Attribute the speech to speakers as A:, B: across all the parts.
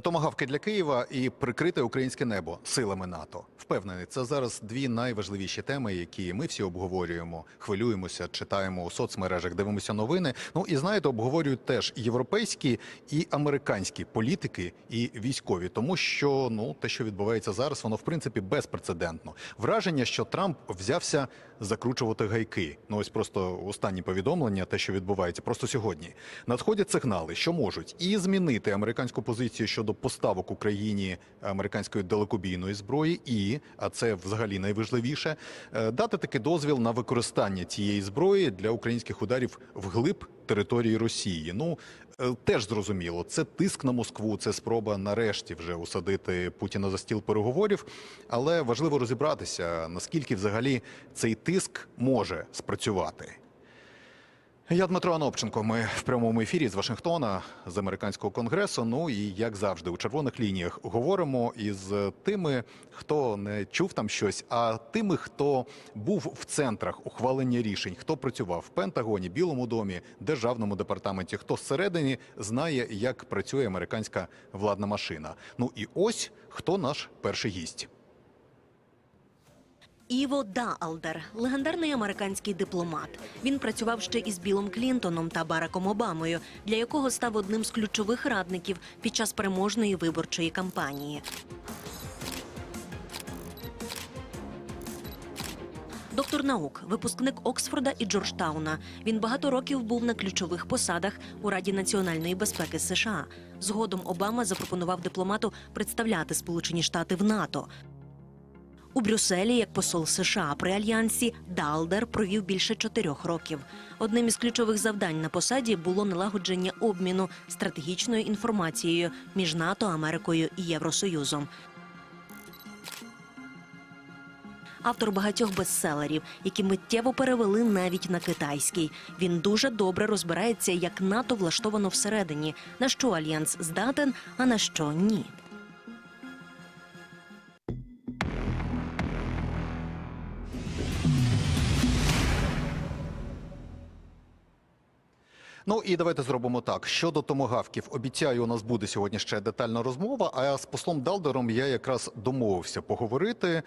A: Томагавки для Києва і прикрите українське небо силами НАТО. Впевнений, це зараз дві найважливіші теми, які ми всі обговорюємо, хвилюємося, читаємо у соцмережах, дивимося новини. Ну і знаєте, обговорюють теж європейські і американські політики і військові, тому що ну те, що відбувається зараз, воно в принципі безпрецедентно. Враження, що Трамп взявся закручувати гайки. Ну ось просто останні повідомлення, те, що відбувається, просто сьогодні надходять сигнали, що можуть і змінити американську позицію щодо поставок Україні американської далекобійної зброї, і а це взагалі найважливіше, е, дати таки дозвіл на використання цієї зброї для українських ударів вглиб території Росії. Ну е, теж зрозуміло, це тиск на Москву, це спроба нарешті вже усадити Путіна за стіл переговорів. Але важливо розібратися, наскільки взагалі цей тиск може спрацювати. Я Дмитро Анопченко. Ми в прямому ефірі з Вашингтона з американського конгресу. Ну і як завжди, у червоних лініях говоримо із тими, хто не чув там щось, а тими, хто був в центрах ухвалення рішень, хто працював в Пентагоні, Білому домі, державному департаменті, хто зсередині знає, як працює американська владна машина. Ну і ось хто наш перший гість.
B: Іво Даалдер – легендарний американський дипломат. Він працював ще із Білом Клінтоном та Бараком Обамою, для якого став одним з ключових радників під час переможної виборчої кампанії. Доктор наук, випускник Оксфорда і Джорджтауна. Він багато років був на ключових посадах у Раді національної безпеки США. Згодом Обама запропонував дипломату представляти Сполучені Штати в НАТО. У Брюсселі, як посол США при альянсі, Далдер провів більше чотирьох років. Одним із ключових завдань на посаді було налагодження обміну стратегічною інформацією між НАТО, Америкою і Євросоюзом. Автор багатьох бестселерів, які миттєво перевели навіть на китайський. Він дуже добре розбирається, як НАТО влаштовано всередині, на що альянс здатен, а на що ні.
A: Ну і давайте зробимо так. Щодо томогавків, обіцяю, у нас буде сьогодні ще детальна розмова. А з послом Далдером я якраз домовився поговорити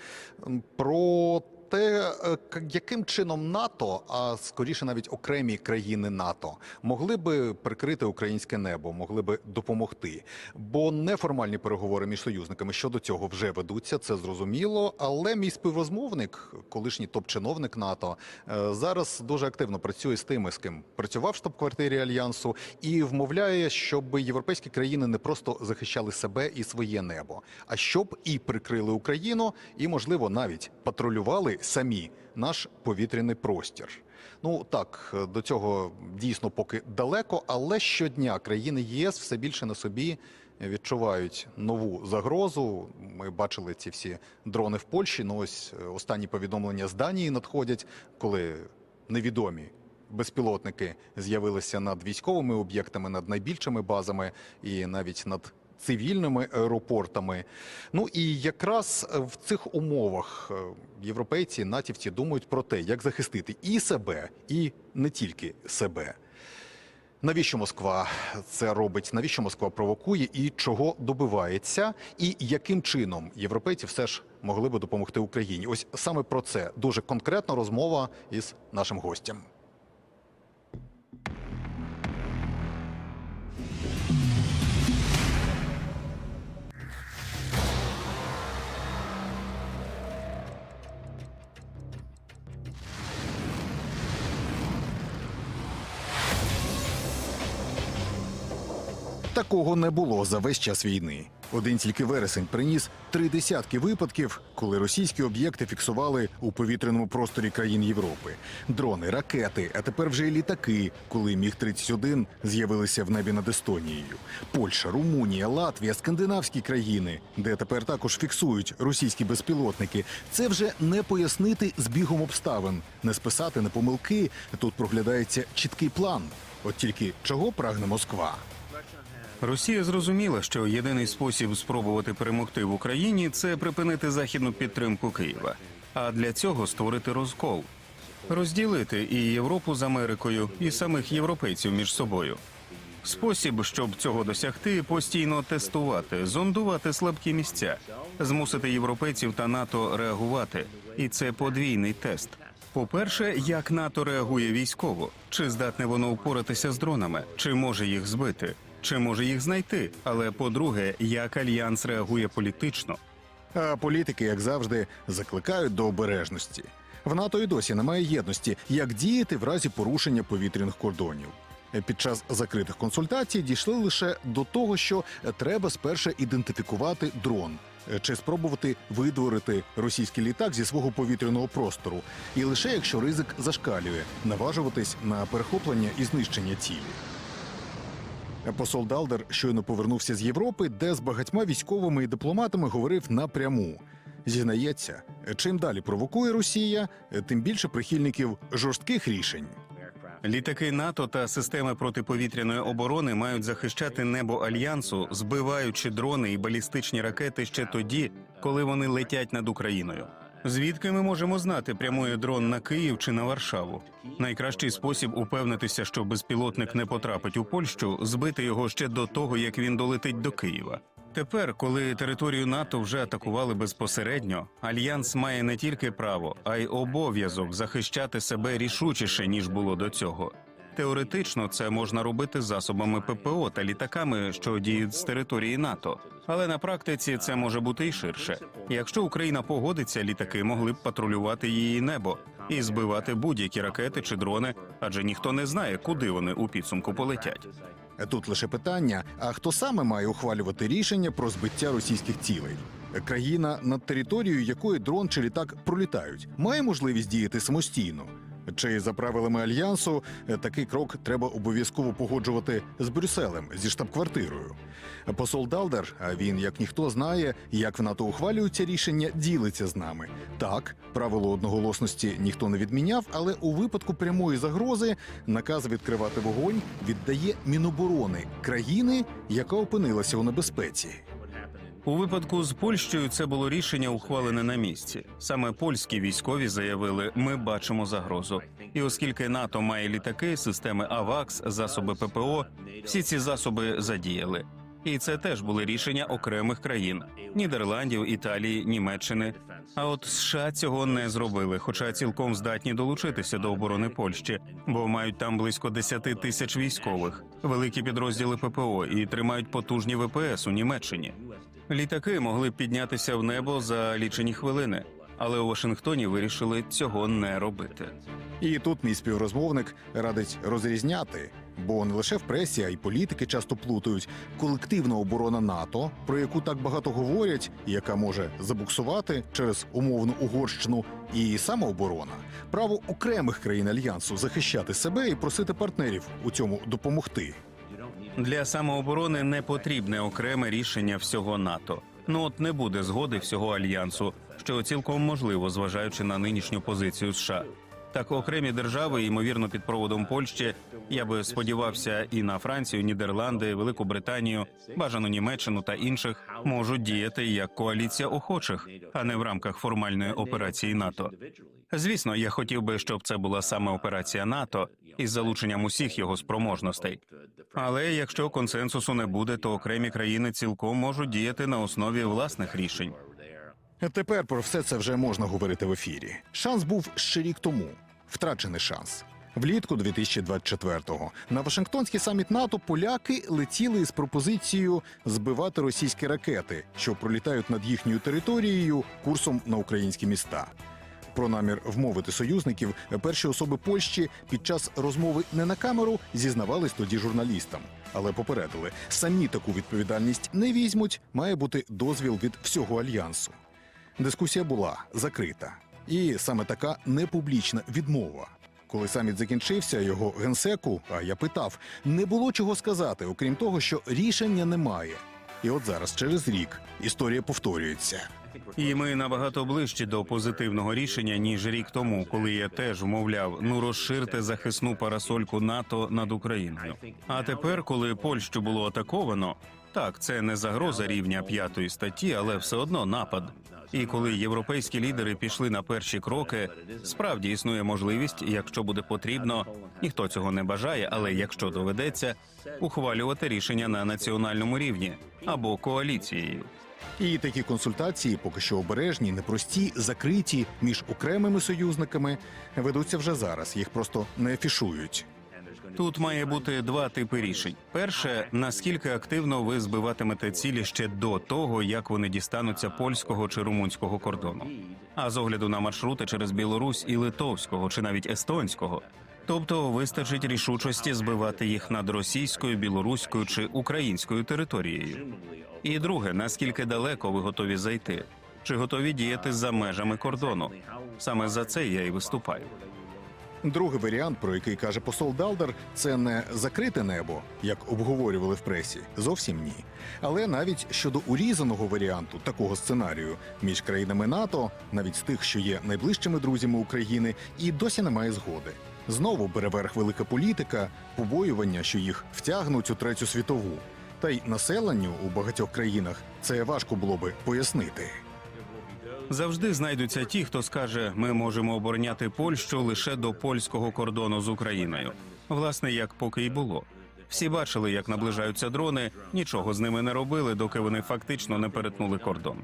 A: про те, е, яким чином НАТО, а скоріше навіть окремі країни НАТО, могли би прикрити українське небо, могли би допомогти. Бо неформальні переговори між союзниками щодо цього вже ведуться, це зрозуміло. Але мій співрозмовник, колишній топ-чиновник НАТО, е, зараз дуже активно працює з тими, з ким працював в штаб-квартирі альянсу, і вмовляє, щоб європейські країни не просто захищали себе і своє небо, а щоб і прикрили Україну, і можливо навіть патрулювали самі наш повітряний простір. Ну так, до цього дійсно поки далеко, але щодня країни ЄС все більше на собі відчувають нову загрозу. Ми бачили ці всі дрони в Польщі. Ну ось е, останні повідомлення з Данії надходять, коли невідомі. Безпілотники з'явилися над військовими об'єктами, над найбільшими базами і навіть над цивільними аеропортами. Ну і якраз е, в цих умовах е, європейці, натівці думають про те, як захистити і себе, і не тільки себе. Навіщо Москва це робить? Навіщо Москва провокує і чого добивається? І яким чином європейці все ж могли би допомогти Україні? Ось саме про це дуже конкретна розмова із нашим гостем. Такого не було за весь час війни. Один тільки вересень приніс три десятки випадків, коли російські об'єкти фіксували у повітряному просторі країн Європи. Дрони, ракети, а тепер вже й літаки, коли міг 31 з'явилися в небі над Естонією. Польща, Румунія, Латвія, скандинавські країни, де тепер також фіксують російські безпілотники. Це вже не пояснити збігом обставин, не списати на помилки. Тут проглядається чіткий план. От тільки чого прагне Москва?
C: Росія зрозуміла, що єдиний спосіб спробувати перемогти в Україні це припинити західну підтримку Києва, а для цього створити розкол, розділити і Європу з Америкою, і самих європейців між собою. Спосіб, щоб цього досягти, постійно тестувати, зондувати слабкі місця, змусити європейців та НАТО реагувати. І це подвійний тест. По-перше, як НАТО реагує військово, чи здатне воно впоратися з дронами, чи може їх збити, чи може їх знайти. Але по-друге, як альянс реагує політично.
A: А політики, як завжди, закликають до обережності. В НАТО і досі немає єдності, як діяти в разі порушення повітряних кордонів. Під час закритих консультацій дійшли лише до того, що треба спершу ідентифікувати дрон чи спробувати видворити російський літак зі свого повітряного простору, і лише якщо ризик зашкалює, наважуватись на перехоплення і знищення цілі. Посол Далдер щойно повернувся з Європи, де з багатьма військовими і дипломатами говорив напряму. Зізнається, чим далі провокує Росія, тим більше прихильників жорстких рішень.
C: Літаки НАТО та системи протиповітряної оборони мають захищати небо альянсу, збиваючи дрони і балістичні ракети ще тоді, коли вони летять над Україною. Звідки ми можемо знати, прямує дрон на Київ чи на Варшаву? Найкращий спосіб упевнитися, що безпілотник не потрапить у Польщу, збити його ще до того, як він долетить до Києва. Тепер, коли територію НАТО вже атакували безпосередньо, альянс має не тільки право, а й обов'язок захищати себе рішучіше ніж було до цього. Теоретично це можна робити засобами ППО та літаками, що діють з території НАТО. Але на практиці це може бути і ширше. Якщо Україна погодиться, літаки могли б патрулювати її небо і збивати будь-які ракети чи дрони, адже ніхто не знає, куди вони у підсумку полетять.
A: Тут лише питання: а хто саме має ухвалювати рішення про збиття російських цілей? Країна, над територією якої дрон чи літак пролітають, має можливість діяти самостійно. Чи за правилами альянсу е, такий крок треба обов'язково погоджувати з Брюсселем зі штаб-квартирою? Посол Далдер, а він як ніхто знає, як в НАТО ухвалюються рішення, ділиться з нами. Так, правило одноголосності ніхто не відміняв, але у випадку прямої загрози наказ відкривати вогонь віддає Міноборони країни, яка опинилася у небезпеці.
C: У випадку з Польщею це було рішення ухвалене на місці. Саме польські військові заявили: ми бачимо загрозу. І оскільки НАТО має літаки, системи АВАКС, засоби ППО, всі ці засоби задіяли. І це теж були рішення окремих країн: Нідерландів, Італії, Німеччини. А от США цього не зробили, хоча цілком здатні долучитися до оборони Польщі, бо мають там близько 10 тисяч військових, великі підрозділи ППО і тримають потужні ВПС у Німеччині. Літаки могли піднятися в небо за лічені хвилини, але у Вашингтоні вирішили цього не робити.
A: І тут мій співрозмовник радить розрізняти, бо не лише в пресі, а й політики часто плутають колективна оборона НАТО, про яку так багато говорять, яка може забуксувати через умовну Угорщину, і самооборона, право окремих країн альянсу захищати себе і просити партнерів у цьому допомогти.
C: Для самооборони не потрібне окреме рішення всього НАТО. Ну от не буде згоди всього альянсу, що цілком можливо, зважаючи на нинішню позицію США. Так, окремі держави, ймовірно, під проводом Польщі, я би сподівався, і на Францію, Нідерланди, Велику Британію, бажану Німеччину та інших можуть діяти як коаліція охочих, а не в рамках формальної операції НАТО. Звісно, я хотів би, щоб це була саме операція НАТО із залученням усіх його спроможностей. Але якщо консенсусу не буде, то окремі країни цілком можуть діяти на основі власних рішень.
A: Тепер про все це вже можна говорити в ефірі. Шанс був ще рік тому. Втрачений шанс. Влітку 2024-го на Вашингтонський саміт НАТО поляки летіли з пропозицією збивати російські ракети, що пролітають над їхньою територією курсом на українські міста. Про намір вмовити союзників перші особи Польщі під час розмови не на камеру зізнавались тоді журналістам, але попередили, самі таку відповідальність не візьмуть. Має бути дозвіл від всього альянсу. Дискусія була закрита, і саме така непублічна відмова. Коли саміт закінчився, його генсеку, а я питав, не було чого сказати, окрім того, що рішення немає. І от зараз, через рік, історія повторюється.
C: І ми набагато ближчі до позитивного рішення ніж рік тому, коли я теж вмовляв ну розширте захисну парасольку НАТО над Україною. А тепер, коли Польщу було атаковано, так це не загроза рівня п'ятої статті, але все одно напад. І коли європейські лідери пішли на перші кроки, справді існує можливість, якщо буде потрібно, ніхто цього не бажає, але якщо доведеться, ухвалювати рішення на національному рівні або коаліцією.
A: І такі консультації, поки що обережні, непрості, закриті між окремими союзниками, ведуться вже зараз. Їх просто не афішують.
C: Тут має бути два типи рішень: перше, наскільки активно ви збиватимете цілі ще до того, як вони дістануться польського чи румунського кордону, а з огляду на маршрути через Білорусь і литовського чи навіть естонського. Тобто вистачить рішучості збивати їх над російською, білоруською чи українською територією. І друге, наскільки далеко ви готові зайти, чи готові діяти за межами кордону. Саме за це я і виступаю.
A: Другий варіант, про який каже посол Далдер, це не закрите небо, як обговорювали в пресі. Зовсім ні. Але навіть щодо урізаного варіанту такого сценарію між країнами НАТО, навіть з тих, що є найближчими друзями України, і досі немає згоди. Знову бере верх велика політика, побоювання, що їх втягнуть у третю світову. Та й населенню у багатьох країнах це важко було би пояснити.
C: Завжди знайдуться ті, хто скаже, ми можемо обороняти Польщу лише до польського кордону з Україною. Власне, як поки й було. Всі бачили, як наближаються дрони, нічого з ними не робили, доки вони фактично не перетнули кордон.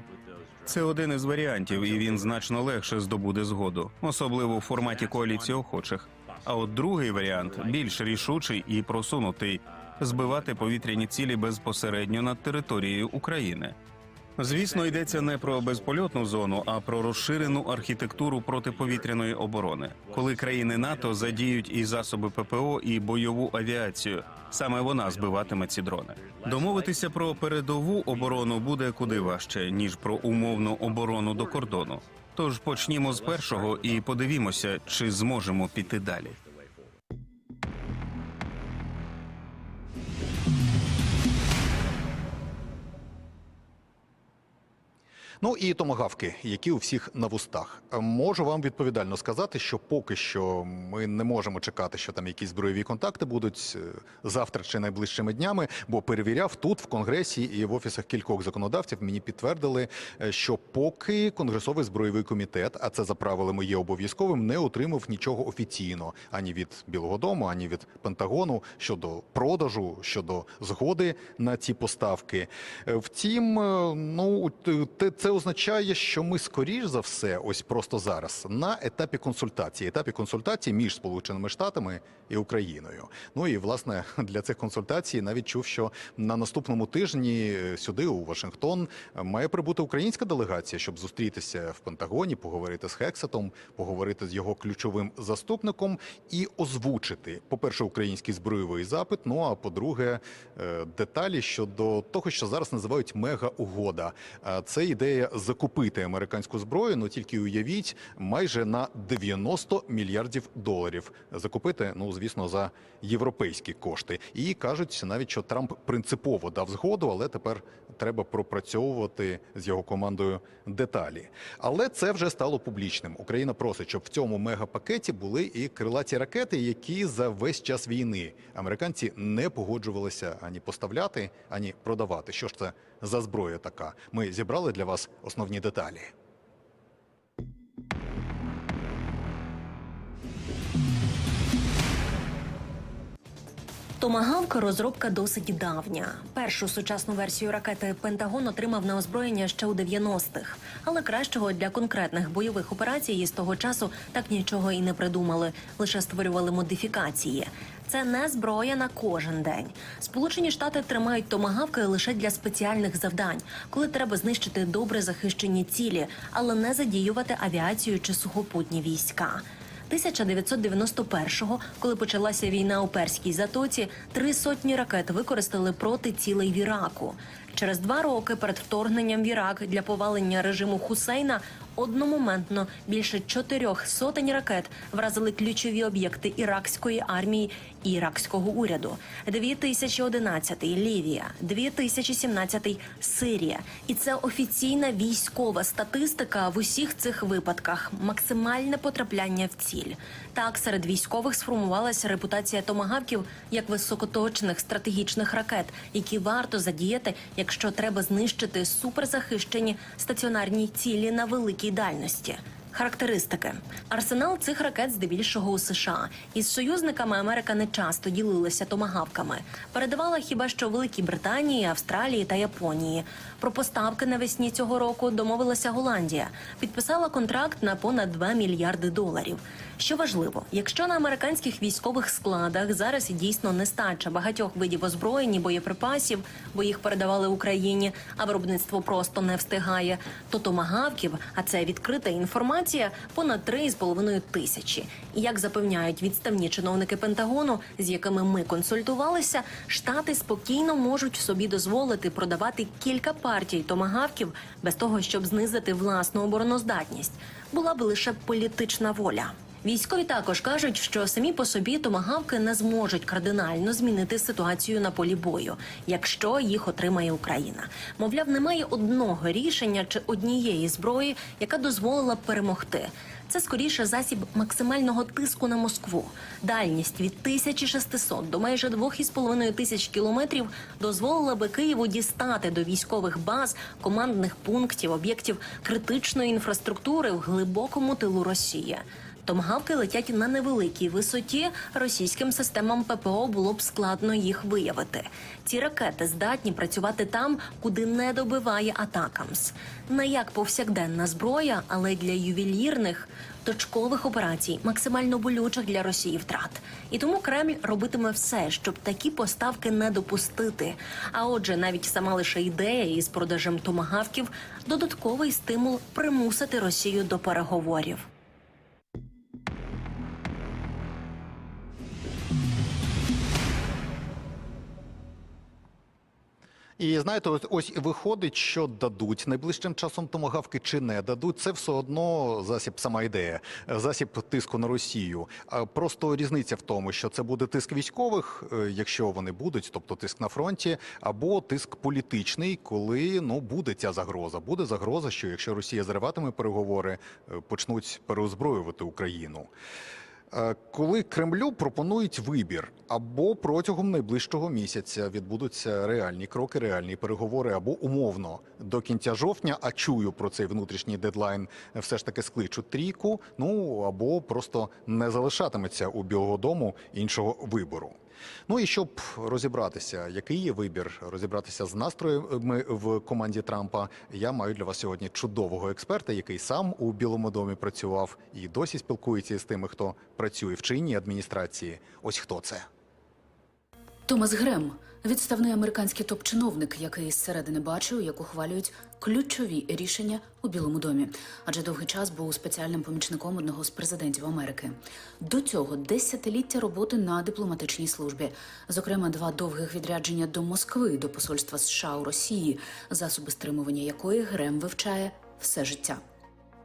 C: Це один із варіантів, і він значно легше здобуде згоду, особливо у форматі коаліції охочих. А от другий варіант більш рішучий і просунутий збивати повітряні цілі безпосередньо над територією України. Звісно, йдеться не про безпольотну зону, а про розширену архітектуру протиповітряної оборони, коли країни НАТО задіють і засоби ППО, і бойову авіацію. Саме вона збиватиме ці дрони. Домовитися про передову оборону буде куди важче ніж про умовну оборону до кордону. Тож почнімо з першого і подивімося, чи зможемо піти далі.
A: Ну і томагавки, які у всіх на вустах. Можу вам відповідально сказати, що поки що ми не можемо чекати, що там якісь збройові контакти будуть е, завтра чи найближчими днями, бо перевіряв тут, в конгресі і в офісах кількох законодавців. Мені підтвердили, е, що поки конгресовий збройовий комітет, а це за правилами є обов'язковим, не отримав нічого офіційно ані від Білого Дому, ані від Пентагону щодо продажу, щодо згоди на ці поставки. Е, Втім, ну це означає, що ми скоріш за все, ось просто зараз на етапі консультації, етапі консультації між Сполученими Штатами і Україною. Ну і власне для цих консультацій навіть чув, що на наступному тижні е, сюди, у Вашингтон, е, має прибути українська делегація, щоб зустрітися в Пентагоні, поговорити з Хексетом, поговорити з його ключовим заступником і озвучити, по-перше, український збройовий запит. Ну а по-друге, е, деталі щодо того, що зараз називають мега-угода. А Це ідея закупити американську зброю. Ну тільки уявіть, майже на 90 мільярдів доларів закупити. Ну звісно, за європейські кошти. І кажуть навіть, що Трамп принципово дав згоду, але тепер треба пропрацьовувати з його командою деталі. Але це вже стало публічним. Україна просить, щоб в цьому мегапакеті були і крилаті ракети, які за весь час війни американці не погоджувалися ані поставляти, ані продавати. Що ж це за зброя така? Ми зібрали для вас основні деталі.
B: Томагавк розробка досить давня. Першу сучасну версію ракети Пентагон отримав на озброєння ще у 90-х. Але кращого для конкретних бойових операцій з того часу так нічого і не придумали, лише створювали модифікації. Це не зброя на кожен день. Сполучені Штати тримають томагавки лише для спеціальних завдань, коли треба знищити добре захищені цілі, але не задіювати авіацію чи сухопутні війська. 1991-го, коли почалася війна у Перській затоці, три сотні ракет використали проти цілей в Іраку. Через два роки перед вторгненням в Ірак для повалення режиму Хусейна одномоментно більше чотирьох сотень ракет вразили ключові об'єкти іракської армії іракського уряду, 2011 Лівія, 2017 Сирія. І це офіційна військова статистика в усіх цих випадках. Максимальне потрапляння в ціль. Так, серед військових сформувалася репутація томагавків як високоточних стратегічних ракет, які варто задіяти, якщо треба знищити суперзахищені стаціонарні цілі на великій дальності. Характеристики арсенал цих ракет здебільшого у США. Із союзниками Америка не часто ділилася томагавками. Передавала хіба що Великій Британії, Австралії та Японії. Про поставки навесні цього року домовилася Голландія. Підписала контракт на понад 2 мільярди доларів. Що важливо, якщо на американських військових складах зараз дійсно нестача багатьох видів озброєнь боєприпасів, бо їх передавали Україні, а виробництво просто не встигає, то томагавків, а це відкрита інформація, понад 3,5 тисячі. І як запевняють відставні чиновники Пентагону, з якими ми консультувалися, штати спокійно можуть собі дозволити продавати кілька партій томагавків без того, щоб знизити власну обороноздатність. Була би лише політична воля. Військові також кажуть, що самі по собі томагавки не зможуть кардинально змінити ситуацію на полі бою, якщо їх отримає Україна. Мовляв, немає одного рішення чи однієї зброї, яка дозволила б перемогти. Це скоріше засіб максимального тиску на Москву. Дальність від 1600 до майже 2,5 тисяч кілометрів дозволила би Києву дістати до військових баз, командних пунктів, об'єктів критичної інфраструктури в глибокому тилу Росії. Томгавки летять на невеликій висоті. Російським системам ППО було б складно їх виявити. Ці ракети здатні працювати там, куди не добиває атакамс. Не як повсякденна зброя, але для ювелірних точкових операцій, максимально болючих для Росії втрат. І тому Кремль робитиме все, щоб такі поставки не допустити. А отже, навіть сама лише ідея із продажем томагавків додатковий стимул примусити Росію до переговорів.
A: І знаєте, ось, ось виходить, що дадуть найближчим часом томагавки чи не дадуть. Це все одно засіб, сама ідея, засіб тиску на Росію. Просто різниця в тому, що це буде тиск військових, е, якщо вони будуть, тобто тиск на фронті, або тиск політичний, коли ну буде ця загроза. Буде загроза, що якщо Росія зриватиме переговори, е, почнуть переозброювати Україну. Е, Коли Кремлю пропонують вибір, або протягом найближчого місяця відбудуться реальні кроки, реальні переговори, або умовно до кінця жовтня, а чую про цей внутрішній дедлайн, все ж таки скличуть трійку. Ну або просто не залишатиметься у Білого Дому іншого вибору. Ну і щоб розібратися, який є вибір, розібратися з настроями в команді Трампа, я маю для вас сьогодні чудового експерта, який сам у Білому домі працював і досі спілкується з тими, хто працює в чинній адміністрації. Ось хто це.
D: Томас Грем, відставний американський топ-чиновник, який зсередини бачив, як ухвалюють ключові рішення у Білому домі, адже довгий час був спеціальним помічником одного з президентів Америки. До цього десятиліття роботи на дипломатичній службі, зокрема, два довгих відрядження до Москви до посольства США у Росії, засоби стримування якої Грем вивчає все життя.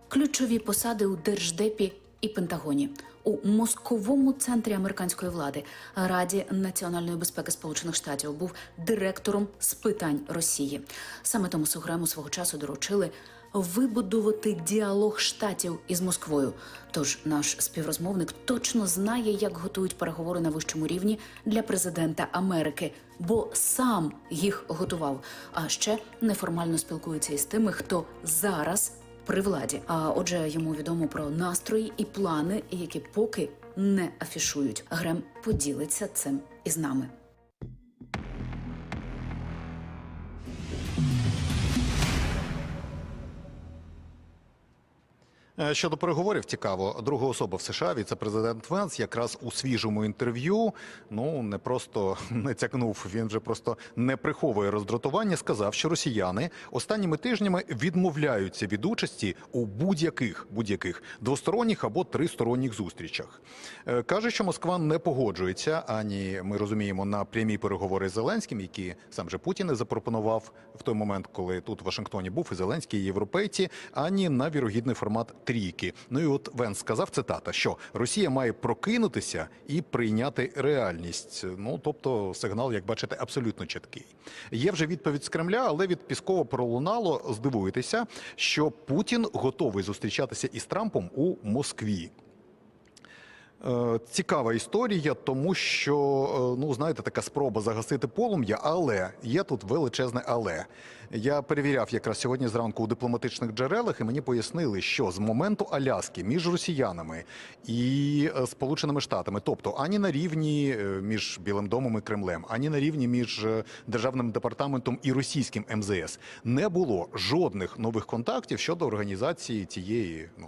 D: Ключові посади у держдепі і Пентагоні у мозковому центрі американської влади Раді національної безпеки Сполучених Штатів був директором з питань Росії. Саме Томасу Грему свого часу доручили вибудувати діалог штатів із Москвою. Тож наш співрозмовник точно знає, як готують переговори на вищому рівні для президента Америки, бо сам їх готував. А ще неформально спілкується із тими, хто зараз при владі. А отже, йому відомо про настрої і плани, які поки не афішують. Грем поділиться цим із нами.
A: Щодо переговорів, цікаво, друга особа в США, віце-президент Венс, якраз у свіжому інтерв'ю, ну не просто не цякнув, він вже просто не приховує роздратування. Сказав, що росіяни останніми тижнями відмовляються від участі у будь-яких будь-яких двосторонніх або тристоронніх зустрічах. Е, Каже, що Москва не погоджується ані ми розуміємо на прямі переговори з Зеленським, які сам же Путін запропонував в той момент, коли тут в Вашингтоні був і Зеленський, і європейці, ані на вірогідний формат трійки. Ну і от Венс сказав цитата, що Росія має прокинутися і прийняти реальність. Ну тобто сигнал, як бачите, абсолютно чіткий. Є вже відповідь з Кремля, але від Піскова пролунало здивуєтеся, що Путін готовий зустрічатися із Трампом у Москві. Е, Цікава історія, тому що е, ну знаєте, така спроба загасити полум'я, але є тут величезне але. Я перевіряв якраз сьогодні зранку у дипломатичних джерелах, і мені пояснили, що з моменту Аляски між росіянами і е, Сполученими Штатами, тобто ані на рівні між Білим домом і Кремлем, ані на рівні між державним департаментом і російським МЗС не було жодних нових контактів щодо організації цієї ну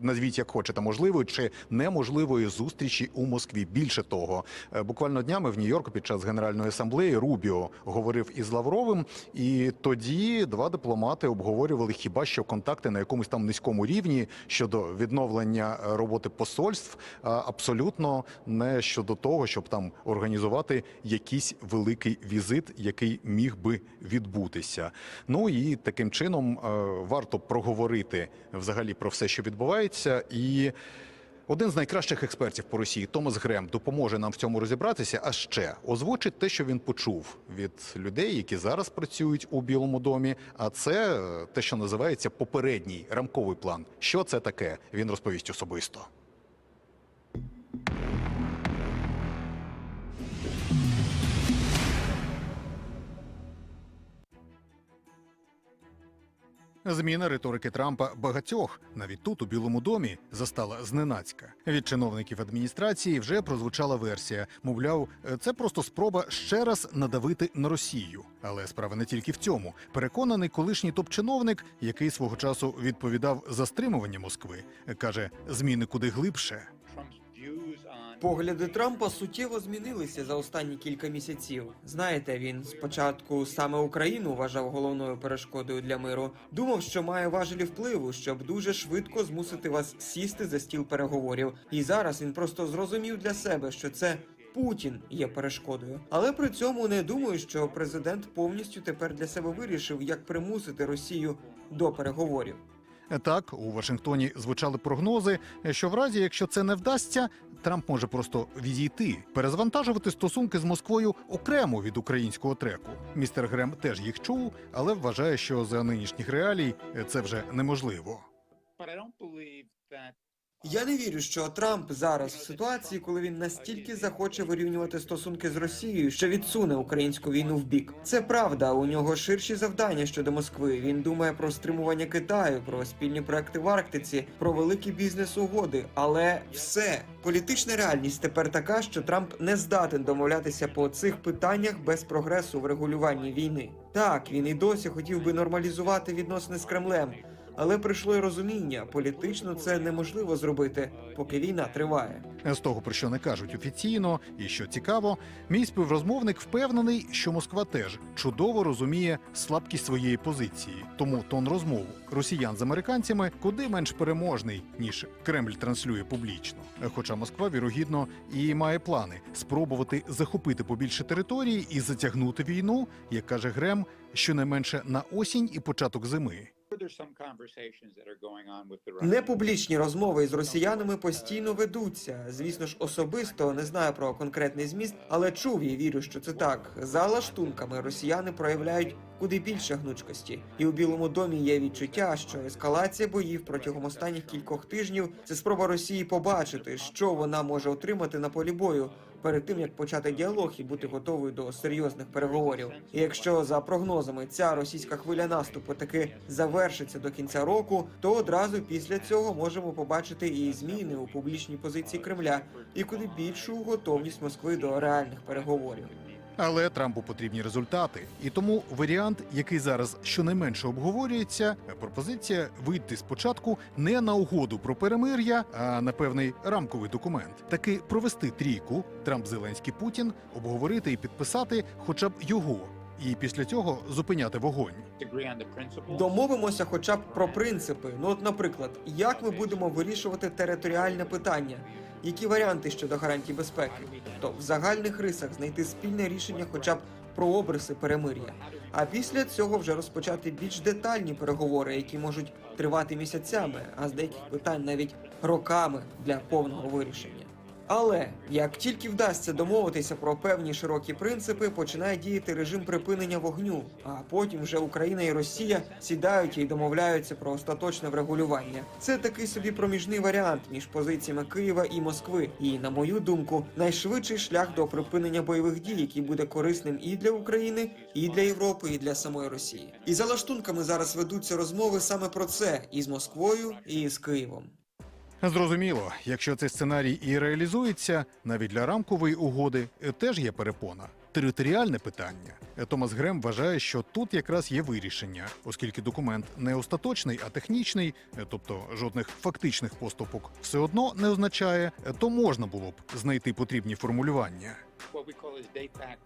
A: назвіть як хочете, можливої чи неможливої зустрічі у Москві. Більше того, е, буквально днями в Нью-Йорку під час генеральної асамблеї Рубіо говорив із Лавровим, і тоді два дипломати обговорювали хіба що контакти на якомусь там низькому рівні щодо відновлення е, роботи посольств, абсолютно не щодо того, щоб там організувати якийсь великий візит, який міг би відбутися. Ну і таким чином е, варто проговорити взагалі про все, що відбувається, і. Один з найкращих експертів по Росії Томас Грем допоможе нам в цьому розібратися. А ще озвучить те, що він почув від людей, які зараз працюють у Білому домі. А це е, те, що називається попередній рамковий план. Що це таке? Він розповість особисто. Зміна риторики Трампа багатьох навіть тут у Білому домі застала зненацька. Від чиновників адміністрації вже прозвучала версія. Мовляв, це просто спроба ще раз надавити на Росію. Але справа не тільки в цьому. Переконаний колишній топ-чиновник, який свого часу відповідав за стримування Москви, каже: зміни куди глибше.
E: Погляди Трампа суттєво змінилися за останні кілька місяців. Знаєте, він спочатку саме Україну вважав головною перешкодою для миру. Думав, що має важелі впливу, щоб дуже швидко змусити вас сісти за стіл переговорів. І зараз він просто зрозумів для себе, що це. Путін є перешкодою, але при цьому не думаю, що президент повністю тепер для себе вирішив, як примусити Росію до переговорів.
A: Так, у Вашингтоні звучали прогнози, що в разі, якщо це не вдасться, Трамп може просто відійти, перезвантажувати стосунки з Москвою окремо від українського треку. Містер Грем теж їх чув, але вважає, що за нинішніх реалій це вже неможливо.
E: Я не вірю, що Трамп зараз в ситуації, коли він настільки захоче вирівнювати стосунки з Росією, що відсуне українську війну в бік. Це правда. У нього ширші завдання щодо Москви. Він думає про стримування Китаю, про спільні проекти в Арктиці, про великі бізнес-угоди. Але все політична реальність тепер така, що Трамп не здатен домовлятися по цих питаннях без прогресу в регулюванні війни. Так, він і досі хотів би нормалізувати відносини з Кремлем. Але прийшло розуміння, політично це неможливо зробити, поки війна триває.
A: З того, про що не кажуть офіційно, і що цікаво, мій співрозмовник впевнений, що Москва теж чудово розуміє слабкість своєї позиції. Тому тон розмов росіян з американцями куди менш переможний, ніж Кремль транслює публічно. Хоча Москва вірогідно і має плани спробувати захопити побільше території і затягнути війну, як каже Грем, щонайменше на осінь і початок зими.
E: Непублічні розмови із росіянами постійно ведуться. Звісно ж, особисто не знаю про конкретний зміст, але чув і вірю, що це так. За лаштунками росіяни проявляють куди більше гнучкості, і у Білому домі є відчуття, що ескалація боїв протягом останніх кількох тижнів це спроба Росії побачити, що вона може отримати на полі бою. Перед тим як почати діалог і бути готовою до серйозних переговорів, і якщо за прогнозами ця російська хвиля наступу таки завершиться до кінця року, то одразу після цього можемо побачити і зміни у публічній позиції Кремля, і куди більшу готовність Москви до реальних переговорів.
A: Але Трампу потрібні результати, і тому варіант, який зараз щонайменше обговорюється, пропозиція вийти спочатку не на угоду про перемир'я, а на певний рамковий документ. Таки провести трійку Трамп, Зеленський, Путін, обговорити і підписати хоча б його, і після цього зупиняти вогонь.
E: Домовимося, хоча б про принципи. Ну, от, наприклад, як ми будемо вирішувати територіальне питання, які варіанти щодо гарантій безпеки, то в загальних рисах знайти спільне рішення, хоча б про обриси перемир'я. А після цього вже розпочати більш детальні переговори, які можуть тривати місяцями, а з деяких питань навіть роками для повного вирішення. Але як тільки вдасться домовитися про певні широкі принципи, починає діяти режим припинення вогню. А потім вже Україна і Росія сідають і домовляються про остаточне врегулювання. Це такий собі проміжний варіант між позиціями Києва і Москви. І, на мою думку, найшвидший шлях до припинення бойових дій, який буде корисним і для України, і для Європи, і для самої Росії. І за лаштунками зараз ведуться розмови саме про це і з Москвою, і з Києвом.
A: Зрозуміло, якщо цей сценарій і реалізується, навіть для рамкової угоди теж є перепона. Територіальне питання. Томас Грем вважає, що тут якраз є вирішення, оскільки документ не остаточний, а технічний, тобто жодних фактичних поступок, все одно не означає, то можна було б знайти потрібні формулювання.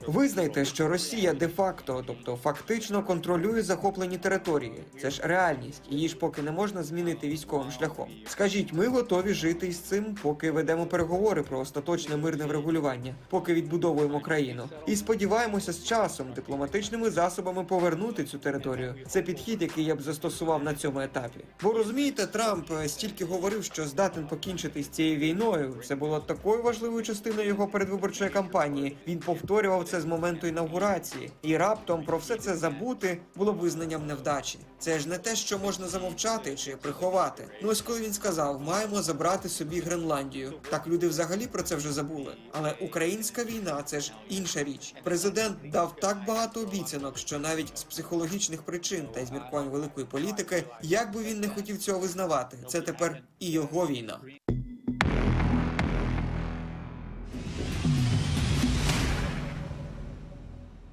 E: Визнайте, що Росія де-факто, тобто фактично контролює захоплені території. Це ж реальність, її ж поки не можна змінити військовим шляхом. Скажіть, ми готові жити із цим, поки ведемо переговори про остаточне мирне врегулювання, поки відбудовуємо країну. І сподіваємося з часом дипломатичними засобами повернути цю територію. Це підхід, який я б застосував на цьому етапі. Бо розумієте, Трамп е, стільки говорив, що здатен покінчити з цією війною. Це було такою важливою частиною його передвиборчої кампанії. Він повторював це з моменту інаугурації, і раптом про все це забути було визнанням невдачі. Це ж не те, що можна замовчати чи приховати. Ну ось коли він сказав, маємо забрати собі Гренландію. Так люди взагалі про це вже забули. Але українська війна це ж інша річ. Президент дав так багато обіцянок, що навіть з психологічних причин та із міркувань великої політики, як би він не хотів цього визнавати, це тепер і його війна.